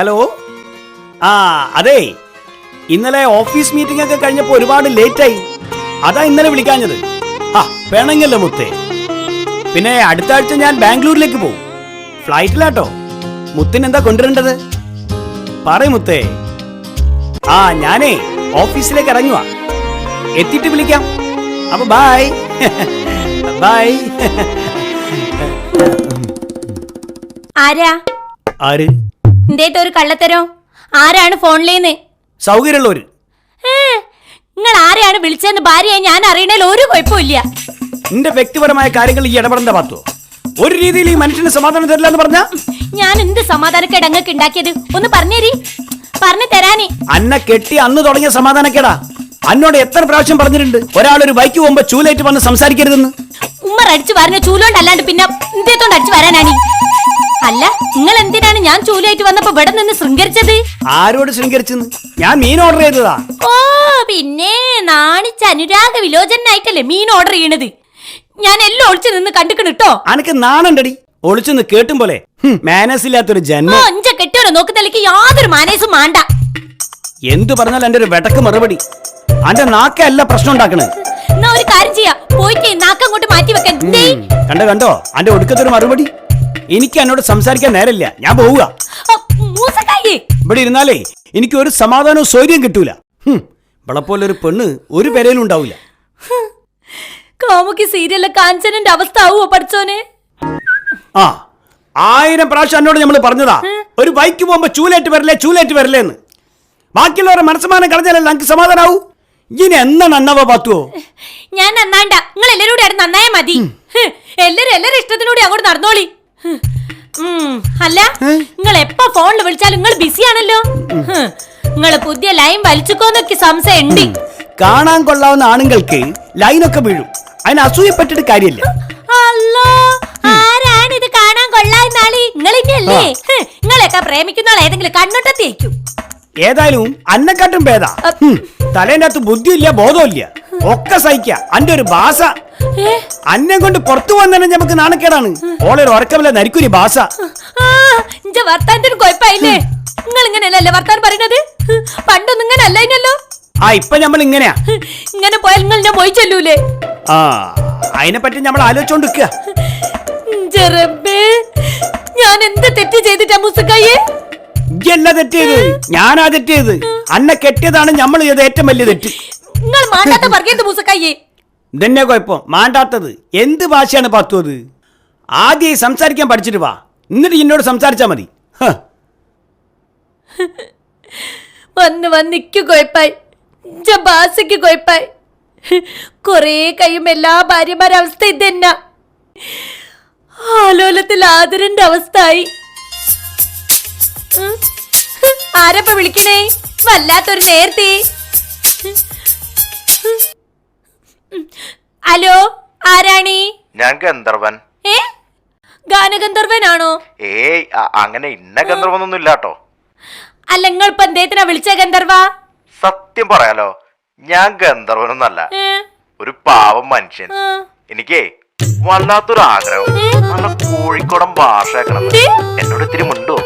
Hello ആ അതെ. ഇന്നലെ ഓഫീസ് മീറ്റിംഗ് ഒക്കെ കഴിഞ്ഞപ്പോൾ ഒരുപാട് ലേറ്റ് ആയി. അതാ ഇന്നലെ വിളിക്കാഞ്ഞത്. ആ വേണമെങ്കിലോ മുത്തേ? പിന്നെ അടുത്ത ആഴ്ച ഞാൻ ബാംഗ്ലൂരിലേക്ക് പോകും ഫ്ലൈറ്റിലാട്ടോ. മുത്തിന് എന്താ കൊണ്ടുവരേണ്ടത്? പറയും മുത്തേ. ആ ഞാനേ ഓഫീസിലേക്ക് ഇറങ്ങുക എത്തിയിട്ട് വിളിക്കാം. അപ്പൊ ബായ് ബായ് ആരാ? ആര്? എന്തേട്ടോ ഒരു കള്ളത്തരോ? ആരാണ് ഫോണിലേന്ന്? സൗകര്യമുള്ളവര്. നിങ്ങൾ ആരെയാണ് വിളിച്ചതെന്ന് ഭാര്യയെ ഞാൻ അറിയണേൽ ഒരു കുഴപ്പമില്ല നിന്റെ വ്യക്തിപരമായ കാര്യങ്ങൾ ഈ ഇടപെടേണ്ട പാത്തു ഒരു രീതിയിൽ ഈ മനുഷ്യന് സമാധാനം തരില്ല എന്ന് പറഞ്ഞ? ഞാൻ എന്ത് സമാധാനക്കേട് അങ്ങക്ക് ഉണ്ടാക്കിയത്? ഒന്ന് പറഞ്ഞേരി. പറഞ്ഞു തരാനേ. അന്ന കെട്ടി അന്ന് തുടങ്ങിയ സമാധാനക്കേടാ. അന്നോട് എത്ര പ്രാവശ്യം പറഞ്ഞിട്ടുണ്ട്? ഒരാൾ ഒരു ബൈക്ക് പോകുമ്പോ ചൂലേറ്റ് വന്ന് സംസാരിക്കരുതെന്ന്. ഉമ്മർ അടിച്ചു പറഞ്ഞ ചൂലോണ്ട് അല്ലാണ്ട് പിന്നെ എന്തേത്തോണ്ട് അടിച്ചു വരാനാണി അല്ല നിങ്ങൾ എന്തിനാണ് ഞാൻ ചൂലായിട്ട് വന്നപ്പോ ഇവിടെ നിന്ന് ശൃംഗരിച്ചത്? ആരോട് ശൃംഗരിച്ചെന്ന്? ഞാൻ മീൻ ഓർഡർ ചെയ്തതാ. ഓ പിന്നെ നാണിച്ച അനുരാഗ വിലോചനായിട്ടല്ലേ മീൻ ഓർഡർ ചെയ്യണത്? ഞാൻ എല്ലാം ഒളിച്ചു നിന്ന് കണ്ടുക്കണിട്ടോ അനക്ക് ഒളിച്ചു നിന്ന് കേട്ടും പോലെ. മാനസ് ഇല്ലാത്തൊരു ജന്മം. അഞ്ച കെട്ടിയോടെ നോക്കുന്നതിലേക്ക് യാതൊരു മാനേസും മാണ്ട. എന്തു പറഞ്ഞാൽ എന്റെ ഒരു വെടക്ക് മറുപടി. അന്റെ നാക്കല്ല പ്രശ്നം ഉണ്ടാക്കണേ. എന്നാ ഒരു കാര്യം ചെയ്യാ. പോയിട്ട് നാക്കങ്ങോട്ട് മാറ്റി വെക്കാൻ ദേ. കണ്ടോ കണ്ടോ? അന്റെ ഒടുക്കത്തൊരു മറുപടി. എനിക്ക് എന്നോട് സംസാരിക്കാൻ നേരമില്ല. ഞാൻ പോവുക. ഇവിടെ ഇരുന്നാലേ എനിക്ക് ഒരു സമാധാനവും സൗര്യം കിട്ടൂല. ഇവളെപ്പോലെ ഒരു പെണ്ണ് ഒരു പെരയിലും ഉണ്ടാവില്ല കാമുക്കി സീരിയലിലെ കാഞ്ചനന്റെ അവസ്ഥ ആവുമോ പഠിച്ചോനെ? ആ ആയിരം പ്രാവശ്യം എന്നോട് നമ്മൾ പറഞ്ഞതാ. ഒരു ബൈക്ക് പോകുമ്പോ ചൂലേറ്റ് വരില്ലേ ചൂലേറ്റ് വരില്ലേ എന്ന്. ബാക്കിയുള്ളവരെ മനസ്സമാനം കളഞ്ഞാലല്ല നമുക്ക് സമാധാനാവൂ? ഇനി എന്നാ നന്നാവോ പാത്തുവോ? ഞാൻ നന്നാണ്ട. നിങ്ങൾ എല്ലാരും കൂടെ നന്നായ മതി. എല്ലാരും എല്ലാരും ഇഷ്ടത്തിനൂടെ അങ്ങോട്ട് നടന്നോളി. അല്ല നിങ്ങൾ എപ്പോ ഫോണിൽ വിളിച്ചാലും നിങ്ങൾ ബിസി ആണല്ലോ. നിങ്ങൾ പുതിയ ലൈൻ വലിച്ചുക്കോന്നൊക്കെ സംശയമുണ്ട്. കാണാൻ കൊള്ളാവുന്ന ആണുങ്ങൾക്ക് ലൈനൊക്കെ വീഴും. അതിന് അസൂയപ്പെട്ടിട്ട് കാര്യമില്ല. അല്ലോ ആരാണ് ഇത് കാണാൻ കൊള്ളാവുന്ന ആളി? നിങ്ങൾ ഇന്നല്ലേ നിങ്ങളെയൊക്കെ പ്രേമിക്കുന്ന ആൾ ഏതെങ്കിലും കണ്ണൊട്ടത്തേക്കും ഏതായാലും അന്നക്കാട്ടും ഭേദ. തലേന്റെ അകത്ത് ബുദ്ധിയില്ല ബോധമില്ല ഒക്കെ സഹിക്ക. അന്റെ ഒരു ഭാഷ അന്നെ കൊണ്ട് പുറത്തു വന്നെ നമുക്ക് നാണക്കേടാണ്. ഓളെ ഒരു ഉറക്കമില്ല നരിക്കുരി ഭാഷ ഇഞ്ച വർത്താനത്തിന് കുഴപ്പമില്ലേ നിങ്ങൾ ഇങ്ങനെയല്ലേ വർത്താനം പറയുന്നത് പണ്ടൊന്നും ഇങ്ങനെ അല്ലായിനല്ലോ ആ ഇപ്പൊ നമ്മൾ ഇങ്ങനെയാ. ഇങ്ങനെ പോയാൽ നിങ്ങൾ ഞാൻ പോയി ചെല്ലൂലേ? ആ അതിനെ പറ്റി നമ്മൾ ആലോചിച്ചോണ്ട് ഞാൻ എന്ത് തെറ്റ് ചെയ്തിട്ടാ മുസുക്കയ്യേ ഇജ്ജല്ല തെറ്റ് ചെയ്തത്? ഞാനാ തെറ്റ് ചെയ്തത്? അന്നെ കെട്ടിയതാണ് നമ്മൾ ചെയ്ത ഏറ്റവും വലിയ തെറ്റ്. നിങ്ങൾ മാണ്ടാത്ത പറയത് മൂസക്കായി ഇതന്നെ കുഴപ്പം. മാണ്ടാത്തത് എന്ത് ഭാഷയാണ് പത്തുവത് ആദ്യം സംസാരിക്കാൻ പഠിച്ചിട്ട് വാ. എന്നിട്ട് എന്നോട് സംസാരിച്ചാ മതി. വന്ന് വന്നിക്ക് കുഴപ്പായി. ഇഞ്ച ഭാഷയ്ക്ക് കുഴപ്പായി. കൊറേ കയ്യും എല്ലാ ഭാര്യമാരുടെ അവസ്ഥ ഇതന്നെ. ആലോലത്തിൽ ആദരന്റെ അവസ്ഥ ആയി. ആരപ്പ വിളിക്കണേ? വല്ലാത്തൊരു നേരത്തെ. ഹലോ ആരാണി? ഞാൻ ഗന്ധർവൻ. ഏ? ഗാനഗന്ധർവനാണോ? ഏയ് അ- അങ്ങനെ ഇന്ന ഗന്ധർവനൊന്നും ഇല്ലാട്ടോ അല്ല നിങ്ങൾ ഇപ്പൊ എന്തേത്തിനാ വിളിച്ച ഗന്ധർവ? സത്യം പറയാലോ ഞാൻ ഗന്ധർവനൊന്നല്ല. ഏ? ഒരു പാവം മനുഷ്യൻ. ആ. എനിക്കേ വല്ലാത്തൊരു ആഗ്രഹം നല്ല കോഴിക്കോടൻ ഭാഷ എന്ത്? എന്നോട് ഇത്തിരി മുണ്ടോ?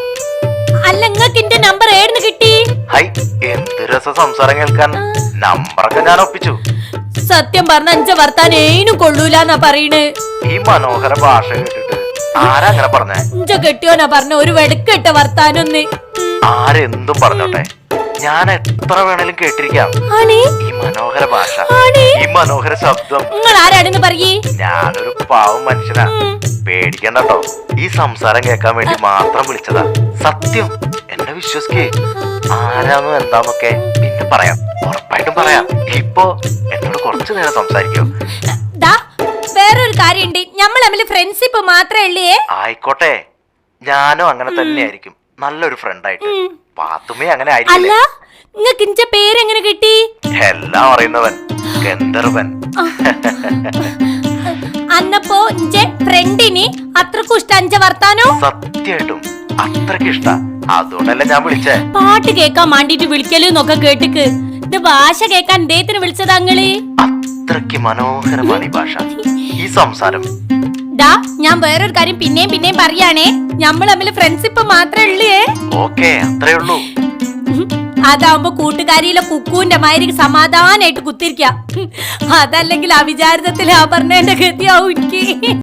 അല്ല നിങ്ങൾക്ക് എന്റെ നമ്പർ ഏടുന്ന് കിട്ടി? ഹൈ എന്ത് രസ സംസാരം കേൾക്കാൻ. നമ്പറൊക്കെ ഞാൻ ഒപ്പിച്ചു. സത്യം പറഞ്ഞ അഞ്ച വർത്താൻ ഏനും കൊള്ളൂലെന്നാ പറയണ്. ഈ മനോഹര ഭാഷ കേട്ടിട്ട് ആരാ അങ്ങനെ പറഞ്ഞേ? ഇഞ്ച കെട്ടിയോനാ പറഞ്ഞ ഒരു വെടുക്കെട്ട വർത്താനൊന്ന്. ആരെന്തും പറഞ്ഞോട്ടെ? ഞാൻ എത്ര വേണേലും കേട്ടിരിക്കാം. ആണേ? ഈ മനോഹര ഭാഷ ആണേ? ഈ മനോഹര ശബ്ദം. നിങ്ങൾ ആരാണെന്ന് പറയേ? ഞാനൊരു പാവം മനുഷ്യനാ. പേടിക്കണ്ട കേട്ടോ ഈ സംസാരം കേൾക്കാൻ വേണ്ടി മാത്രം വിളിച്ചതാ. സത്യം. എന്നെ വിശ്വസിക്കേ. ആരാന്നും എന്താന്നൊക്കെ പിന്നെ പറയാം. ഉറപ്പായിട്ടും പറയാം. ഇപ്പോ എന്നോട് കുറച്ചു നേരം സംസാരിക്കോ. വേറൊരു കാര്യണ്ട് നമ്മൾ തമ്മിൽ ഫ്രണ്ട്ഷിപ്പ് മാത്രമേ ഉള്ളേ ആയിക്കോട്ടെ. ഞാനും അങ്ങനെ തന്നെയായിരിക്കും. നല്ലൊരു ഫ്രണ്ട് ആയിട്ട്. പാത്തുമേ അങ്ങനെ അല്ല നിങ്ങൾക്ക് ഇഞ്ച പേരെങ്ങനെ കിട്ടി? എല്ലാം അറിയുന്നവൻ. ഗന്ധർവൻ. അന്നപ്പോ ഇഞ്ച ഫ്രണ്ടിന് അത്രക്കും ഇഷ്ടം അഞ്ച വർത്താനോ? സത്യമായിട്ടും അത്രയ്ക്ക് ഇഷ്ട. അതുകൊണ്ടല്ലേ ഞാൻ വിളിച്ചേ. പാട്ട് കേക്കാൻ വേണ്ടിട്ട് വിളിക്കലെന്നൊക്കെ കേട്ടിക്ക്. ഇത് ഭാഷ കേക്കാൻ ഇദ്ദേഹത്തിന് വിളിച്ചത് അങ്ങൾ? അത്രയ്ക്ക് മനോഹരമാണ് ഈ ഭാഷ. ഈ സംസാരം. ഡാ ഞാൻ വേറൊരു കാര്യം പിന്നെയും പിന്നെയും പറയാണേ. നമ്മൾ തമ്മിൽ ഫ്രണ്ട്ഷിപ്പ് മാത്രമേ ഉള്ളേ ഓക്കെ അത്രേ ഉള്ളൂ. അതാവുമ്പോ കൂട്ടുകാരിയിലെ കുക്കുവിന്റെ മാതിരി സമാധാനായിട്ട് കുത്തിരിക്ക. അതല്ലെങ്കിൽ അവിചാരിതത്തിൽ ആ പറഞ്ഞതിന്റെ ഗതിയാവും എനിക്ക്.